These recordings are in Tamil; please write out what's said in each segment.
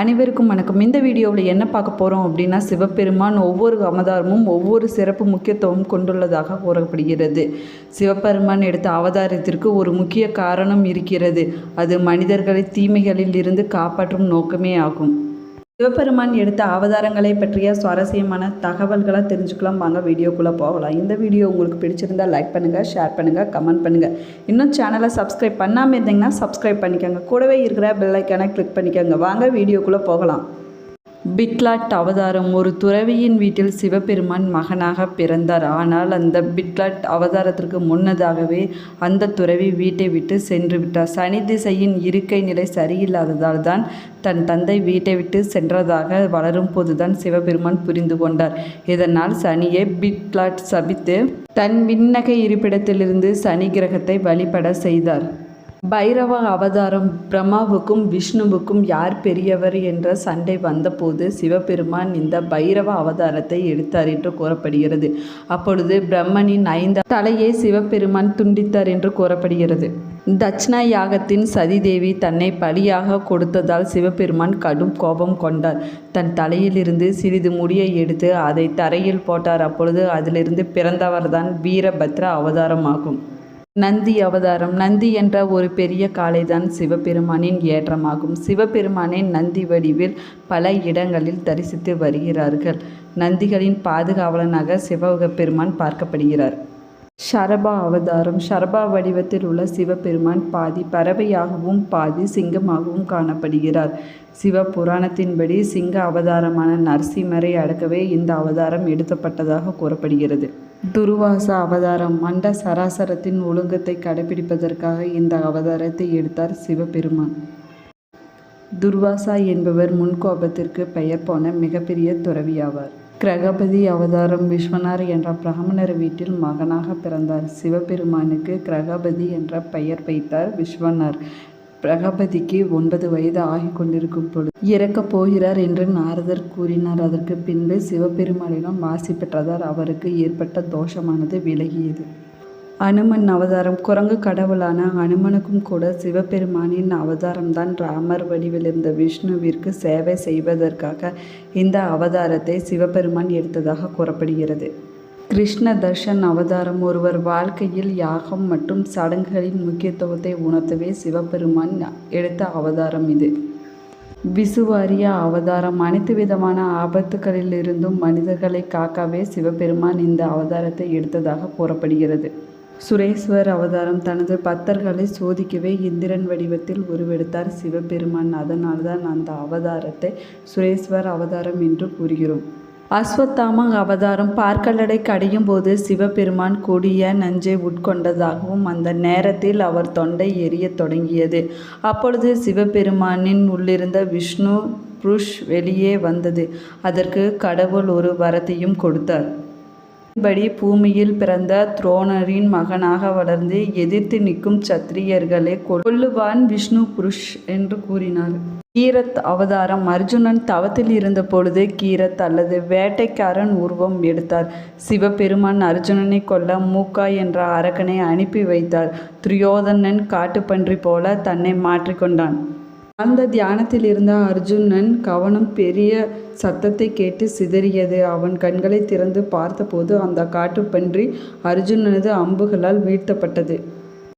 அனைவருக்கும் வணக்கம். இந்த வீடியோவில் என்ன பார்க்க போகிறோம் அப்படின்னா சிவபெருமான் ஒவ்வொரு அவதாரமும் ஒவ்வொரு சிறப்பு முக்கியத்துவம் கொண்டுள்ளதாக கூறப்படுகிறது. சிவபெருமான் எடுத்த அவதாரத்திற்கு ஒரு முக்கிய காரணம் இருக்கிறது. அது மனிதர்களை தீமைகளில் இருந்து காப்பாற்றும் நோக்கமே ஆகும். சிவபெருமான் எடுத்த அவதாரங்களை பற்றிய சுவாரஸ்யமான தகவல்களை தெரிஞ்சுக்கலாம். வாங்க வீடியோக்குள்ளே போகலாம். இந்த வீடியோ உங்களுக்கு பிடிச்சிருந்தா லைக் பண்ணுங்கள் ஷேர் பண்ணுங்கள் கமெண்ட் பண்ணுங்கள் இன்னும் சேனலை சப்ஸ்கிரைப் பண்ணாமல் இருந்தீங்கன்னா சப்ஸ்கிரைப் பண்ணிக்கோங்க. கூடவே இருக்கிற பெல்லைக்கான கிளிக் பண்ணிக்கோங்க. வாங்க வீடியோக்குள்ளே போகலாம். பிட்லாட் அவதாரம். ஒரு துறவியின் வீட்டில் சிவபெருமான் மகனாக பிறந்தார். ஆனால் அந்த பிட்லாட் அவதாரத்திற்கு முன்னதாகவே அந்த துறவி வீட்டை விட்டு சென்று விட்டார். சனி திசையின் இருக்கை நிலை சரியில்லாததால் தான் தன் தந்தை வீட்டை விட்டு சென்றதாக வளரும் போதுதான் சிவபெருமான் புரிந்து கொண்டார். இதனால் சனியை பிட்லாட் சபித்து தன் விண்ணக இருப்பிடத்திலிருந்து சனி கிரகத்தை வழிபட செய்தார். பைரவ அவதாரம் பிரம்மாவுக்கும் விஷ்ணுவுக்கும் யார் பெரியவர் என்ற சண்டை வந்தபோது சிவபெருமான் இந்த பைரவ அவதாரத்தை எடுத்தார் என்று கூறப்படுகிறது. அப்பொழுது பிரம்மனின் ஐந்து தலையை சிவபெருமான் துண்டித்தார் என்று கூறப்படுகிறது. தட்சிணா யாகத்தின் சதிதேவி தன்னை பலியாக கொடுத்ததால் சிவபெருமான் கடும் கோபம் கொண்டார். தன் தலையிலிருந்து சிறிது முடியை எடுத்து அதை தரையில் போட்டார். அப்பொழுது அதிலிருந்து பிறந்தவர்தான் வீரபத்ர அவதாரமாகும். நந்தி அவதாரம். நந்தி என்ற ஒரு பெரிய காளைதான் சிவபெருமானின் ஏற்றமாகும். சிவபெருமானை நந்தி வடிவில் பல இடங்களில் தரிசித்து வருகிறார்கள். நந்திகளின் பாதுகாவலனாக சிவபெருமான் பார்க்கப்படுகிறார். ஷரபா அவதாரம். ஷரபா வடிவத்தில் உள்ள சிவபெருமான் பாதி பறவையாகவும் பாதி சிங்கமாகவும் காணப்படுகிறார். சிவ புராணத்தின்படி சிங்க அவதாரமான நரசிம்மரை அடக்கவே இந்த அவதாரம் எடுத்தப்பட்டதாக கூறப்படுகிறது. துருவாச அவதாரம் மண்ட சராசரத்தின் ஒழுங்கத்தை கடைபிடிப்பதற்காக இந்த அவதாரத்தை எடுத்தார் சிவபெருமான். துர்வாசா என்பவர் முன்கோபத்திற்கு பெயர் போன மிகப்பெரிய துறவியாவார். கிரகபதி அவதாரம் விஸ்வனார் என்ற பிராமணர் வீட்டில் மகனாக பிறந்தார். சிவபெருமானுக்கு கிரகபதி என்ற பெயர் வைத்தார் விஸ்வனார் பிரகபதிக்கு ஒன்பது வயது ஆகி கொண்டிருக்கும் பொழுது இறக்கப் போகிறார் என்று நாரதர் கூறினார். அதற்கு பின்பு சிவபெருமானிடம் வாசி பெற்றதால் அவருக்கு ஏற்பட்ட தோஷமானது விலகியது. அனுமன் அவதாரம் குரங்கு கடவுளான அனுமனுக்கும் கூட சிவபெருமானின் அவதாரம்தான் ராமர் வடிவிலிருந்த விஷ்ணுவிற்கு சேவை செய்வதற்காக இந்த அவதாரத்தை சிவபெருமான் எடுத்ததாக கூறப்படுகிறது. கிருஷ்ண தர்ஷன் அவதாரம் ஒருவர் வாழ்க்கையில் யாகம் மற்றும் சடங்குகளின் முக்கியத்துவத்தை உணர்த்தவே சிவபெருமான் எடுத்த அவதாரம் இது. விசுவாரிய அவதாரம் அனைத்து விதமான ஆபத்துகளிலிருந்தும் மனிதர்களை காக்கவே சிவபெருமான் இந்த அவதாரத்தை எடுத்ததாக கூறப்படுகிறது. சுரேஸ்வர் அவதாரம் தனது பக்தர்களை சோதிக்கவே இந்திரன் வடிவத்தில் உருவெடுத்தார். சிவபெருமான் அதனால்தான் அந்த அவதாரத்தை சுரேஸ்வர் அவதாரம் என்று கூறுகிறோம். அஸ்வத்தாம அவதாரம் பார்க்கலடை கடையும் போது சிவபெருமான் கொடிய நஞ்சை உட்கொண்டதாகவும் அந்த நேரத்தில் அவர் தொண்டை எரியத் தொடங்கியது. அப்பொழுது சிவபெருமானின் உள்ளிருந்த விஷ்ணு புருஷ் வெளியே வந்தது. அதற்கு கடவுள் ஒரு வரத்தையும் கொடுத்தார். படி பூமியில் பிறந்த துரோணரின் மகனாக வளர்ந்து எதிர்த்து நிற்கும் சத்திரியர்களை கொல்லுவான் விஷ்ணு புருஷ் என்று கூறினார் கீரத் அவதாரம் அர்ஜுனன் தவத்தில் இருந்த பொழுது கீரத் அல்லது வேட்டைக்காரன் உருவம் எடுத்தார். சிவபெருமான் அர்ஜுனனை கொல்ல மூக்கா என்ற அரக்கனை அனுப்பி வைத்தார். துரியோதனன் காட்டுப்பன்றி போல தன்னை மாற்றிக்கொண்டான். அந்த தியானத்தில் இருந்த அர்ஜுனன் கவனம் பெரிய சத்தத்தை கேட்டு சிதறியது. அவன் கண்களை திறந்து பார்த்தபோது அந்த காட்டுப்பன்றி அர்ஜுனனது அம்புகளால் வீழ்த்தப்பட்டது.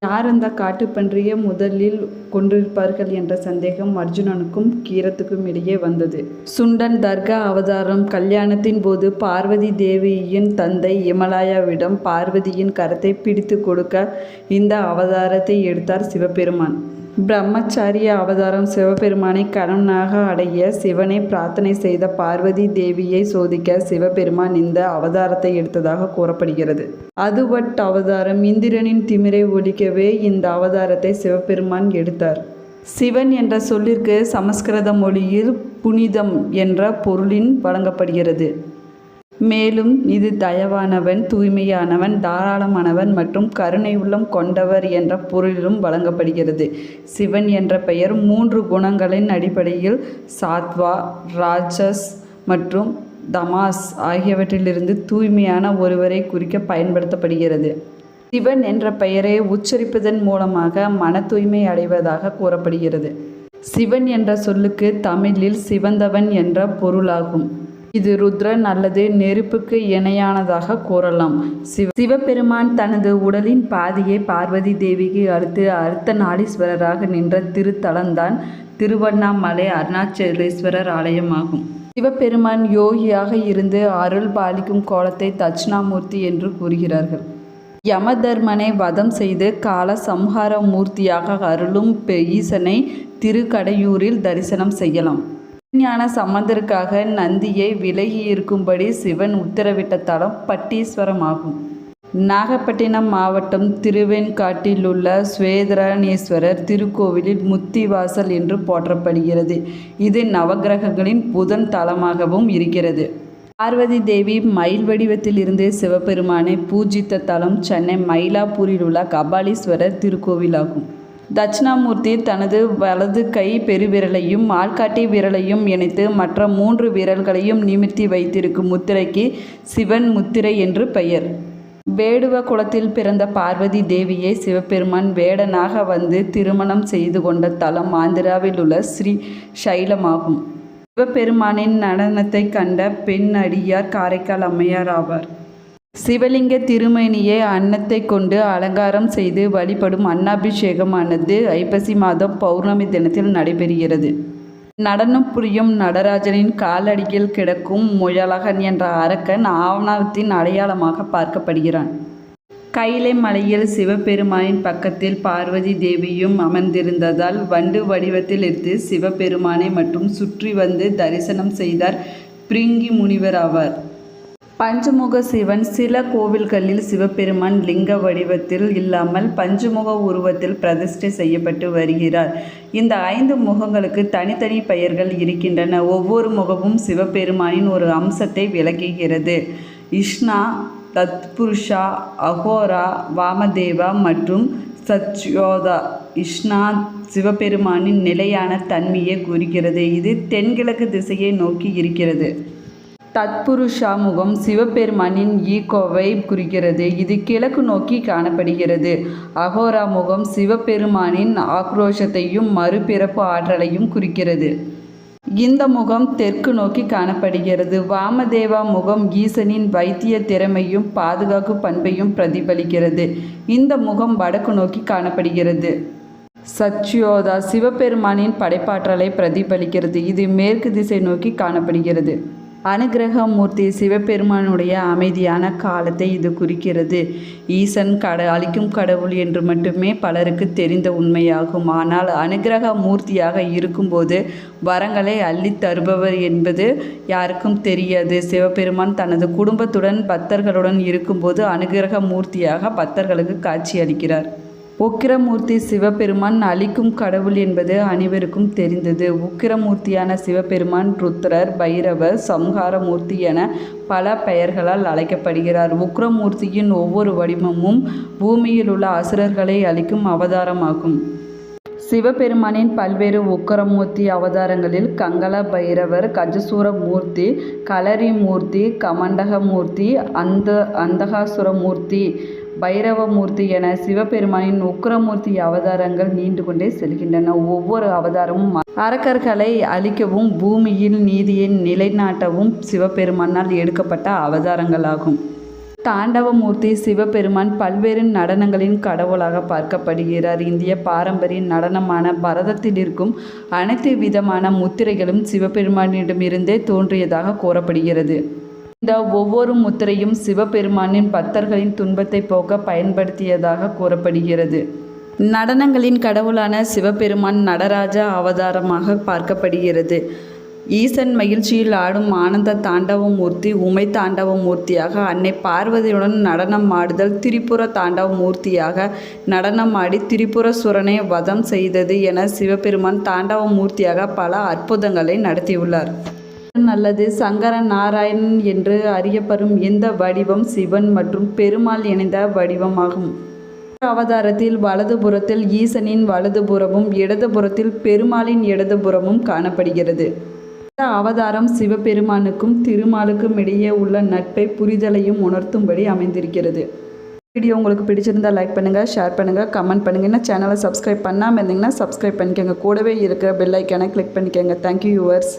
யார் அந்த காட்டுப்பன்றியை முதலில் கொண்டிருப்பார்கள் என்ற சந்தேகம் அர்ஜுனனுக்கும் கீரத்துக்கும் இடையே வந்தது. சுண்டன் தர்கா அவதாரம் கல்யாணத்தின் போது பார்வதி தேவியின் தந்தை இமலாயாவிடம் பார்வதியின் கரத்தை பிடித்து கொடுக்க இந்த அவதாரத்தை எடுத்தார் சிவபெருமான். பிரம்மச்சாரிய அவதாரம் சிவபெருமானை கணவனாக அடைய சிவனை பிரார்த்தனை செய்த பார்வதி தேவியை சோதிக்க சிவபெருமான் இந்த அவதாரத்தை எடுத்ததாக கூறப்படுகிறது. அதுவட் அவதாரம் இந்திரனின் திமிரை ஒழிக்கவே இந்த அவதாரத்தை சிவபெருமான் எடுத்தார். சிவன் என்ற சொல்லிற்கு சமஸ்கிருத மொழியில் புனிதம் என்ற பொருளின் வழங்கப்படுகிறது. மேலும் இது தயவானவன் தூய்மையானவன் தாராளமானவன் மற்றும் கருணை உள்ளம் கொண்டவர் என்ற பொருளிலும் வழங்கப்படுகிறது. சிவன் என்ற பெயர் மூன்று குணங்களின் அடிப்படையில் சாத்வா ராஜஸ் மற்றும் தமாஸ் ஆகியவற்றிலிருந்து தூய்மையான ஒருவரை குறிக்க பயன்படுத்தப்படுகிறது. சிவன் என்ற பெயரை உச்சரிப்பதன் மூலமாக மன தூய்மை அடைவதாக கூறப்படுகிறது. சிவன் என்ற சொல்லுக்கு தமிழில் சிவந்தவன் என்ற பொருளாகும். இது ருத்ரன் அல்லது நெருப்புக்கு இணையானதாக கூறலாம். சிவ சிவபெருமான் தனது உடலின் பாதியை பார்வதி தேவிக்கு அடுத்து அர்த்தநாடீஸ்வரராக நின்ற திருத்தலம்தான் திருவண்ணாமலை அருணாச்சலேஸ்வரர் ஆலயமாகும். சிவபெருமான் யோகியாக இருந்து அருள் பாலிக்கும் கோலத்தை தட்சிணாமூர்த்தி என்று கூறுகிறார்கள். யமதர்மனை வதம் செய்து கால சம்ஹார மூர்த்தியாக அருளும் பெ- ஈசனை திருக்கடையூரில் தரிசனம் செய்யலாம். ஞான சம்பந்தருக்காக நந்தியை விலகி இருக்கும்படி சிவன் உத்தரவிட்ட தலம் பட்டீஸ்வரம் ஆகும் நாகப்பட்டினம் மாவட்டம் திருவெண்காட்டிலுள்ள ஸ்வேதராணீஸ்வரர் திருக்கோவிலில் முத்திவாசல் என்று போற்றப்படுகிறது. இது நவக்கிரகங்களின் புதன் தலமாகவும் இருக்கிறது. பார்வதி தேவி மயில் வடிவத்தில் இருந்து சிவபெருமானை பூஜித்த தலம் சென்னை மயிலாப்பூரில் உள்ள கபாலீஸ்வரர் திருக்கோவிலாகும். தட்சிணாமூர்த்தி தனது வலது கை பெருவிரலையும் ஆள்காட்டி விரலையும் இணைத்து மற்ற மூன்று விரல்களையும் நிமித்தி வைத்திருக்கும் முத்திரைக்கு சிவன் முத்திரை என்று பெயர். வேடுவ குலத்தில் பிறந்த பார்வதி தேவியை சிவபெருமான் வேடனாக வந்து திருமணம் செய்து கொண்ட தலம் ஆந்திராவில் உள்ள ஸ்ரீ சைலமாகும். சிவபெருமானின் நடனத்தை கண்ட பெண் அடியார் காரைக்கால் அம்மையார் ஆவார். சிவலிங்க திருமேனியை அன்னத்தை கொண்டு அலங்காரம் செய்து வழிபடும் அன்னாபிஷேகமானது ஐப்பசி மாதம் பௌர்ணமி தினத்தில் நடைபெறுகிறது. நடனம் புரியும் நடராஜனின் காலடியில் கிடக்கும் முயலகன் என்ற அரக்கன் ஆவணத்தின் அடையாளமாக பார்க்கப்படுகிறான். கைலை மலையில் சிவபெருமானின் பக்கத்தில் பார்வதி தேவியும் அமர்ந்திருந்ததால் வண்டு வடிவத்தில் இருந்து சிவபெருமானை மட்டும் சுற்றி வந்து தரிசனம் செய்தார் பிரிங்கி முனிவர் ஆவார். பஞ்சமுக சிவன் சில கோவில்களில் சிவபெருமான் லிங்க வடிவத்தில் இல்லாமல் பஞ்சமுக உருவத்தில் பிரதிஷ்டை செய்யப்பட்டு வருகிறார். இந்த ஐந்து முகங்களுக்கு தனித்தனி பெயர்கள் இருக்கின்றன. ஒவ்வொரு முகமும் சிவபெருமானின் ஒரு அம்சத்தை விளக்குகிறது. இஷ்ணா தத்புருஷா அகோரா வாமதேவா மற்றும் சத்யோதா. இஷ்ணா சிவபெருமானின் நிலையான தன்மையை குறிக்கிறது இது தென்கிழக்கு திசையை நோக்கி இருக்கிறது. தத்புருஷா முகம் சிவபெருமானின் ஈகோவை குறிக்கிறது. இது கிழக்கு நோக்கி காணப்படுகிறது. அகோரா முகம் சிவபெருமானின் ஆக்ரோஷத்தையும் மறுபிறப்பு ஆற்றலையும் குறிக்கிறது. இந்த முகம் தெற்கு நோக்கி காணப்படுகிறது. வாமதேவா முகம் ஈசனின் வைத்திய திறமையும் பாதுகாப்பு பண்பையும் பிரதிபலிக்கிறது. இந்த முகம் வடக்கு நோக்கி காணப்படுகிறது. சச்சியோதா சிவபெருமானின் படைப்பாற்றலை பிரதிபலிக்கிறது. இது மேற்கு திசை நோக்கி காணப்படுகிறது. அனுக்கிரக மூர்த்தி சிவபெருமானுடைய அமைதியான காலத்தை இது குறிக்கிறது. ஈசன் கட அழிக்கும் கடவுள் என்று மட்டுமே பலருக்கு தெரிந்த உண்மையாகும். ஆனால் அனுக்கிரக மூர்த்தியாக இருக்கும்போது வரங்களை அள்ளி தருபவர் என்பது யாருக்கும் தெரியாது. சிவபெருமான் தனது குடும்பத்துடன் பக்தர்களுடன் இருக்கும்போது அனுக்கிரக மூர்த்தியாக பக்தர்களுக்கு காட்சி அளிக்கிறார் உக்கிரமூர்த்தி சிவபெருமான் அளிக்கும் கடவுள் என்பது அனைவருக்கும் தெரிந்தது. உக்கிரமூர்த்தியான சிவபெருமான் ருத்ரர் பைரவர் சம்ஹாரமூர்த்தி என பல பெயர்களால் அழைக்கப்படுகிறார். உக்கிரமூர்த்தியின் ஒவ்வொரு வடிவமும் பூமியில் உள்ள அசுரர்களை அளிக்கும் அவதாரமாகும். சிவபெருமானின் பல்வேறு உக்கரமூர்த்தி அவதாரங்களில் கங்கல பைரவர் கஜசூரமூர்த்தி களரிமூர்த்தி கமண்டகமூர்த்தி அந்த அந்தகாசுரமூர்த்தி பைரவமூர்த்தி என சிவபெருமானின் உக்கரமூர்த்தி அவதாரங்கள் நீண்டு கொண்டே செல்கின்றன. ஒவ்வொரு அவதாரமும் அரக்கர்களை அழிக்கவும் பூமியில் நீதியை நிலைநாட்டவும் சிவபெருமானால் எடுக்கப்பட்ட அவதாரங்களாகும். தாண்டவமூர்த்தி சிவபெருமான் பல்வேறு நடனங்களின் கடவுளாக பார்க்கப்படுகிறார். இந்திய பாரம்பரிய நடனமான பரதத்தில் இருக்கும் அனைத்து விதமான முத்திரைகளும் சிவபெருமானிடமிருந்தே தோன்றியதாக கூறப்படுகிறது. இந்த ஒவ்வொரு முத்திரையும் சிவபெருமானின் பக்தர்களின் துன்பத்தை போக்க பயன்படுத்தியதாக கூறப்படுகிறது. நடனங்களின் கடவுளான சிவபெருமான் நடராஜ அவதாரமாக பார்க்கப்படுகிறது. ஈசன் மகிழ்ச்சியில் ஆடும் ஆனந்த தாண்டவமூர்த்தி உமை தாண்டவமூர்த்தியாக அன்னை பார்வதியுடன் நடனம் ஆடுதல் திரிபுர தாண்டவமூர்த்தியாக நடனம் ஆடி திரிபுரசுரனை வதம் செய்தது என சிவபெருமான் தாண்டவமூர்த்தியாக பல அற்புதங்களை நடத்தியுள்ளார். அல்லது சங்கர நாராயணன் என்று அறியப்படும் இந்த வடிவம் சிவன் மற்றும் பெருமாள் இணைந்த வடிவமாகும். அவதாரத்தில் வலதுபுறத்தில் ஈசனின் வலதுபுறமும் இடதுபுறத்தில் பெருமாளின் இடதுபுறமும் காணப்படுகிறது. இந்த அவதாரம் சிவபெருமானுக்கும் திருமாலுக்கும் இடையே உள்ள நட்பை புரிதலையும் உணர்த்தும்படி அமைந்திருக்கிறது. வீடியோ உங்களுக்கு பிடிச்சிருந்தா லைக் பண்ணுங்கள் ஷேர் பண்ணுங்கள் கமெண்ட் பண்ணுங்கள் என்ன சேனலை சப்ஸ்கிரைப் பண்ணாமல் இருந்தீங்கன்னா சப்ஸ்கிரைப் பண்ணிக்கோங்க. கூடவே இருக்கிற பெல் ஐக்கானை கிளிக் பண்ணிக்கோங்க. Thank you viewers